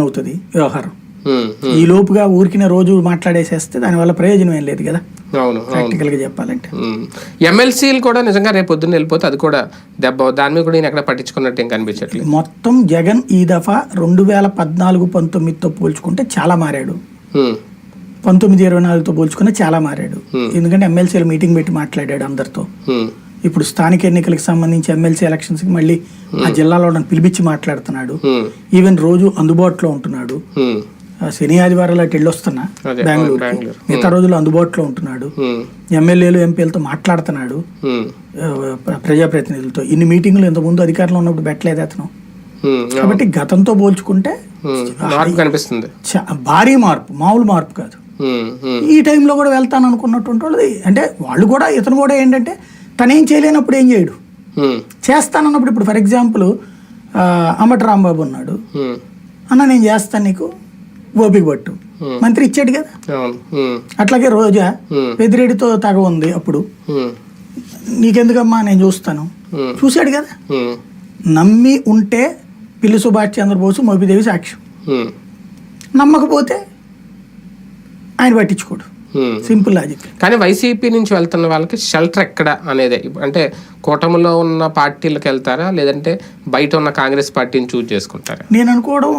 అవుతుంది వ్యవహారం. ఈ లోపుగా ఊరికిన రోజు మాట్లాడేసేస్తే దానివల్ల ప్రయోజనం ఏం లేదు కదా? అవును ప్రాక్టికల్గా చెప్పాలంటే. ఎమ్మెల్సీలు కూడా నిజంగా రేపు పొద్దున్న వెళ్ళిపోతే అది కూడా దెబ్బ దాని మీద కూడా నేను ఎక్కడ పట్టించుకున్నట్టు ఏం కనిపించట్లేదు. మొత్తం జగన్ ఈ దఫా రెండు వేల పద్నాలుగు పంతొమ్మిదితో పోల్చుకుంటే చాలా మారాడు. పంతొమ్మిది ఇరవై నాలుగుతో పోల్చుకుని చాలా మారాడు. ఎందుకంటే ఎమ్మెల్సీలు మీటింగ్ పెట్టి మాట్లాడాడు అందరితో. ఇప్పుడు స్థానిక ఎన్నికలకు సంబంధించి ఎమ్మెల్సీ ఎలక్షన్స్కి మళ్ళీ ఆ జిల్లాలో ఉన్న పిలిపించి మాట్లాడుతున్నాడు. ఈవెన్ రోజు అందుబాటులో ఉంటున్నాడు. ఆ శని ఆదివారాలు అటు వెళ్ళొస్తున్నా బెంగళూరు. మిగతా రోజులు అందుబాటులో ఉంటున్నాడు. ఎమ్మెల్యేలు ఎంపీలతో మాట్లాడుతున్నాడు. ప్రజాప్రతినిధులతో. ఇన్ని మీటింగులు ఇంతకుముందు అధికారంలో ఉన్నప్పుడు పెట్టలేదు అతను. కాబట్టి గతంతో పోల్చుకుంటే కనిపిస్తుంది. భారీ మార్పు మామూలు మార్పు కాదు. ఈ టైంలో కూడా వెళ్తాను అనుకున్నటువంటి వాళ్ళది. అంటే వాళ్ళు కూడా ఇతను కూడా ఏంటంటే తనేం చేయలేనప్పుడు ఏం చేయడు? చేస్తానన్నప్పుడు ఇప్పుడు ఫర్ ఎగ్జాంపుల్ అమ్మటి రాంబాబు ఉన్నాడు. అన్న నేను చేస్తాను నీకు ఓపిక పట్టు. మంత్రి ఇచ్చాడు కదా? అట్లాగే రోజా. పెదిరెడ్డితో తగ ఉంది అప్పుడు. నీకెందుకమ్మా నేను చూస్తాను. చూశాడు కదా? నమ్మి ఉంటే పిల్లి సుభాష్ చంద్రబోసు మోపిదేవి సాక్ష్యం. నమ్మకపోతే ఆయన పట్టించుకోడు. సింపుల్ లాజిక్ కానీ వైసీపీ నుంచి వెళ్తున్న వాళ్ళకి షెల్టర్ ఎక్కడ అనేది? అంటే కూటమిలో ఉన్న పార్టీలకు వెళ్తారా? లేదంటే బయట ఉన్న కాంగ్రెస్ పార్టీని చూజ్ చేసుకుంటారా? నేను అనుకోవడం